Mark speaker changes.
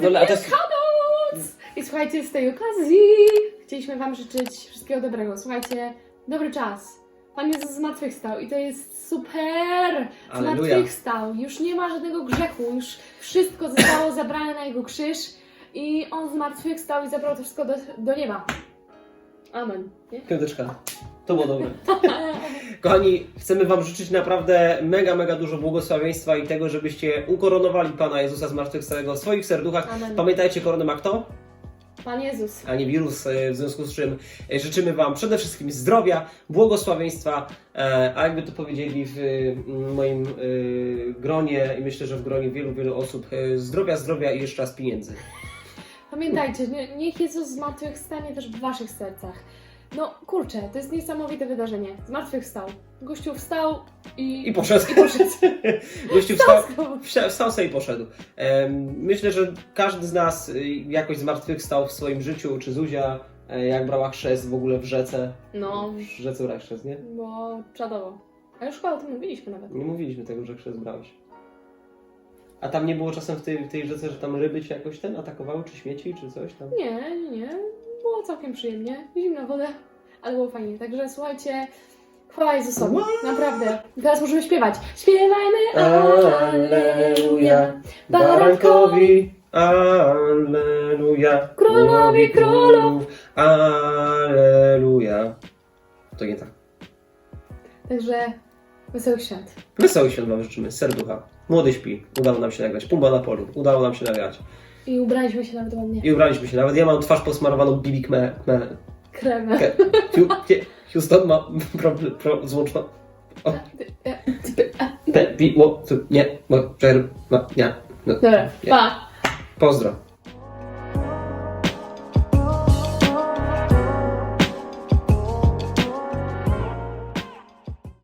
Speaker 1: dole, a to jest...
Speaker 2: Wielkanoc! I słuchajcie, z tej okazji chcieliśmy Wam życzyć wszystkiego dobrego. Słuchajcie, dobry czas. Pan Jezus zmartwychwstał i to jest super!
Speaker 1: Alleluja.
Speaker 2: Zmartwychwstał. Już nie ma żadnego grzechu, już wszystko zostało zabrane na Jego krzyż i On zmartwychwstał i zabrał to wszystko do, do nieba. Amen. Nie?
Speaker 1: Piąteczka. To było dobre. Kochani, chcemy Wam życzyć naprawdę mega, mega dużo błogosławieństwa i tego, żebyście ukoronowali Pana Jezusa zmartwychwstałego w swoich serduchach.
Speaker 2: Amen.
Speaker 1: Pamiętajcie, koronę ma kto?
Speaker 2: Pan Jezus.
Speaker 1: a nie wirus, e, w związku z czym e, życzymy Wam przede wszystkim zdrowia, błogosławieństwa, e, a jakby to powiedzieli w mm, moim gronie i myślę, że w gronie wielu, wielu osób, zdrowia, zdrowia i jeszcze raz pieniędzy.
Speaker 2: Pamiętajcie, nie- niech Jezus zmartwychwstanie też w Waszych sercach. No kurczę, to jest niesamowite wydarzenie. Zmartwychwstał. Gościu wstał i...
Speaker 1: I poszedł.
Speaker 2: I poszedł.
Speaker 1: Gościu wstał,
Speaker 2: Wstał.
Speaker 1: wsta- wstał sobie i poszedł. Myślę, że każdy z nas y, jakoś zmartwychwstał w swoim życiu, czy Zuzia, e, jak brała chrzest w ogóle w rzece.
Speaker 2: No,
Speaker 1: W rzece brałeś chrzest, nie?
Speaker 2: bo czadowo. A już chyba o tym mówiliśmy nawet.
Speaker 1: Nie mówiliśmy tego, że chrzest brałeś. A tam nie było czasem w tej, w tej rzece, że tam ryby cię jakoś ten atakowały, czy śmieci, czy coś tam?
Speaker 2: Nie, nie, nie. Było całkiem przyjemnie. Zimna woda, ale było fajnie. Także słuchajcie, chwała Jezusowi. Naprawdę. I teraz możemy śpiewać. Śpiewajmy Alleluja.
Speaker 1: barankowi, Alleluja,
Speaker 2: Królowi królów.
Speaker 1: Alleluja. To nie tak.
Speaker 2: Także wesołych świąt.
Speaker 1: Wesołych świąt Wam życzymy, serducha. Młody śpi, udało nam się nagrać. Pumba na polu, udało nam się nagrać.
Speaker 2: I ubraliśmy się nawet ładnie.
Speaker 1: I ubraliśmy się nawet. Ja mam twarz posmarowaną Bibik me, me,
Speaker 2: Kremę.
Speaker 1: ke, Hu- nie, Houston ma problem pro, złączną. O, te, pi, ło, tu, nie, mo, czer, ma, nie. No,
Speaker 2: Dobra,
Speaker 1: Nie.
Speaker 2: pa!
Speaker 1: pozdro.